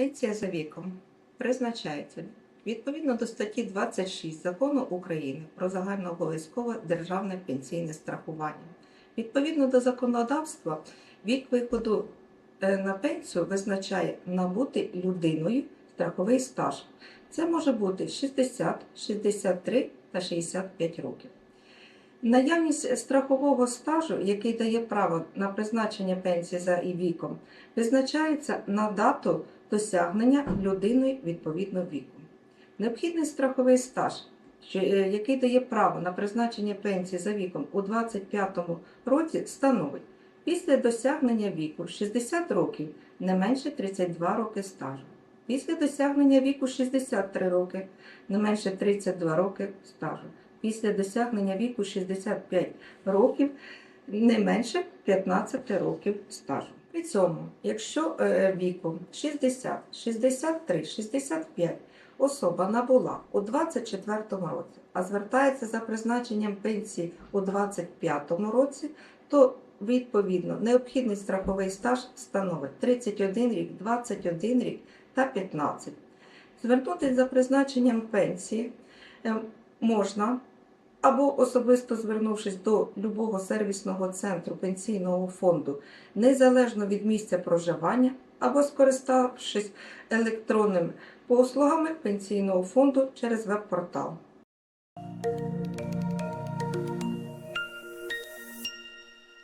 Пенсія за віком призначається відповідно до статті 26 Закону України про загальнообов'язкове державне пенсійне страхування. Відповідно до законодавства, вік виходу е, на пенсію визначає набути людиною страховий стаж. Це може бути 60, 63 та 65 років. Наявність страхового стажу, який дає право на призначення пенсії за віком, визначається на дату досягнення людиною відповідного віку. Необхідний страховий стаж, е, який дає право на призначення пенсії за віком у 25 році, становить після досягнення віку 60 років не менше 32 роки стажу. Після досягнення віку 63 роки не менше 32 роки стажу. Після досягнення віку 65 років не менше 15 років стажу. При цьому, якщо віком 60, 63, 65 особа набула у 24 році, а звертається за призначенням пенсії у 25 році, то відповідно необхідний страховий стаж становить 31 рік, 21 рік та 15. Звернутися за призначенням пенсії е, можна або особисто звернувшись до любого сервісного центру пенсійного фонду, незалежно від місця проживання, або скориставшись електронними послугами пенсійного фонду через веб-портал.